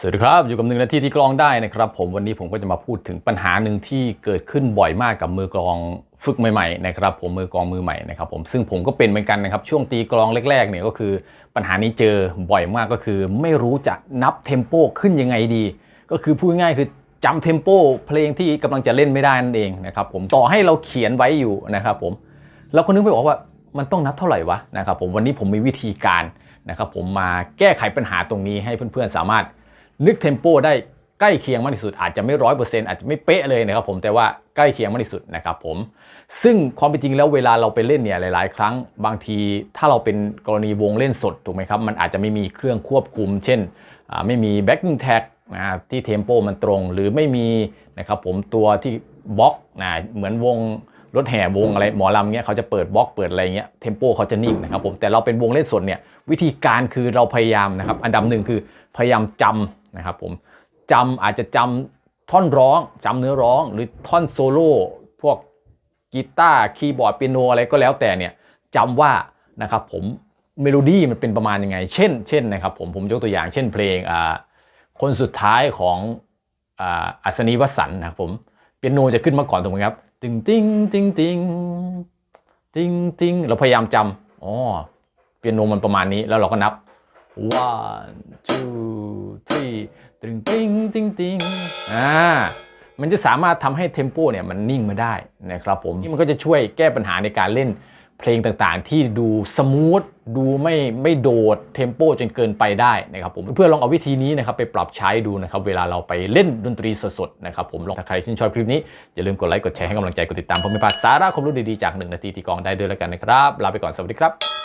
สวัสดีครับ อยู่กับหนึ่งนาทีที่กลองได้นะครับผมวันนี้ผมก็จะมาพูดถึงปัญหาหนึ่งที่เกิดขึ้นบ่อยมากกับมือกลองฝึกใหม่ๆนะครับผมมือกลองมือใหม่นะครับผมซึ่งผมก็เป็นเหมือนกันนะครับช่วงตีกลองแรกๆเนี่ยก็คือปัญหานี้เจอบ่อยมากก็คือ ไม่รู้จะนับเทมโปขึ้นยังไงดี ก็คือพูดง่ายคือจำเทมโปเพลงที่กำลังจะเล่นไม่ได้นั่นเองนะครับผมต่อให้เราเขียนไว้อยู่นะครับผมเราก็นึกไปบอกว่ามันต้องนับเท่าไหร่วะนะครับผมวันนี้ผมมีวิธีการนะครับผมมาแก้ไขปัญหาตรงนี้ให้เพื่อนๆสามารถ นึกเทมโปได้ใกล้เคียงมากที่สุด อาจจะไม่ร้อยเปอร์เซ็นต์อาจจะไม่เป๊ะเลยนะครับผมแต่ว่าใกล้เคียงมากที่สุดนะครับผมซึ่งความเป็นจริงแล้วเวลาเราไปเล่นเนี่ยหลาย ๆ ครั้งบางทีถ้าเราเป็นกรณีวงเล่นสดถูกไหมครับมันอาจจะไม่มีเครื่องควบคุม เช่น ไม่มีแบ็กกิ้งแท็กนะที่เทมโปมันตรง หรือไม่มีนะครับผมตัวที่บล็อกนะเหมือนวง รถแห่วงอะไรหมอลำเงี้ยเขาจะเปิดบล็อกเปิดอะไรเงี้ยเทมโปเขาจะนิ่งนะครับผมแต่เราเป็นวงเล่นสดเนี่ยวิธีการคือเราพยายามนะครับอันดับหนึ่งคือพยายามจำนะครับผมจำอาจจะจำท่อนร้องจำเนื้อร้อง หรือท่อนโซโล่พวกกีตาร์คีย์บอร์ดเปียโนอะไรก็แล้วแต่เนี่ยจำว่านะครับผมเมโลดี้มันเป็นประมาณยังไง เช่น เช่นนะครับผมผมยกตัวอย่างเช่นเพลงอ่าคนสุดท้ายของอ่าอัศนีวสันต์นะครับผมเปียโนจะขึ้นมาก่อนถูกไหมครับติงติงติงติงติงติงเราพยายามจำอ๋อเปียโนมันประมาณนี้แล้วเราก็นับ one two three ติงติงติงติงอ่ามันจะสามารถทำให้เทมโปเนี่ยมันนิ่งมาได้นะครับผมนี่มันก็จะช่วยแก้ปัญหาในการเล่น เพลงต่างๆ ที่ดูสมูทดูไม่ไม่โดดเทมโปจนเกินไปได้นะครับผมเพื่อลองเอาวิธีนี้นะครับไปปรับใช้ดูนะครับเวลาเราไปเล่นดนตรีสดๆนะครับผมลองถ้าใครชื่นชอบคลิปนี้ อย่าลืมกดไลค์กดแชร์ให้กำลังใจกดติดตามผมไม่พลาดสาระความรู้ดีๆจากหนึ่งนาทีที่กองได้ด้วยแล้วกันนะครับ ลาไปก่อนสวัสดีครับ